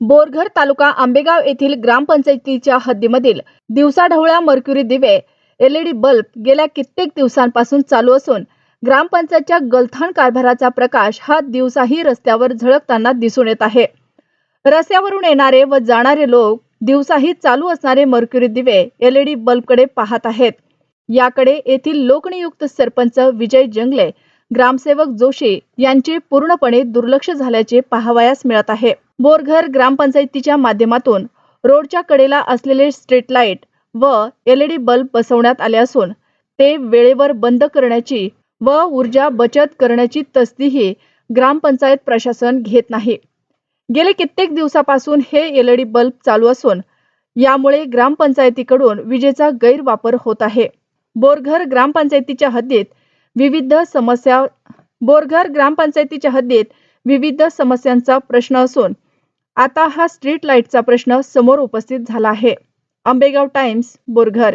बोरघर तालुका आंबेगाव येथील ग्रामपंचायतीच्या हद्दीमधील दिवसाढवळ्या मर्क्युरी दिवे एलईडी बल्ब गेल्या कित्येक दिवसांपासून चालू असून ग्रामपंचायतच्या गलथान कारभाराचा प्रकाश हा दिवसाही रस्त्यावर झळकताना दिसून येत आहे. रस्त्यावरून येणारे व जाणारे लोक दिवसाही चालू असणारे मर्क्युरी दिवे एलईडी बल्बकडे पाहत आहेत. याकडे येथील लोकनियुक्त सरपंच विजय जंगले ग्रामसेवक जोशी यांचे पूर्णपणे दुर्लक्ष झाल्याचे पाहावयास मिळत आहे. बोरघर ग्रामपंचायतीच्या माध्यमातून रोडच्या कडेला असलेले स्ट्रीट लाइट व एलईडी बल्ब बसवण्यात आले असून ते वेळेवर बंद करण्याची व ऊर्जा बचत करण्याची तसदीही ग्रामपंचायत प्रशासन घेत नाही. गेले कित्येक दिवसापासून हे एलईडी बल्ब चालू असून यामुळे ग्रामपंचायतीकडून विजेचा गैरवापर होत आहे. बोरघर ग्रामपंचायतीच्या हद्दीत विविध समस्या बोरघर ग्रामपंचायतीच्या हद्दीत विविध समस्यांचा प्रश्न असून आता हा स्ट्रीट लाईटचा प्रश्न समोर उपस्थित झाला आहे. आंबेगाव टाइम्स बोरघर.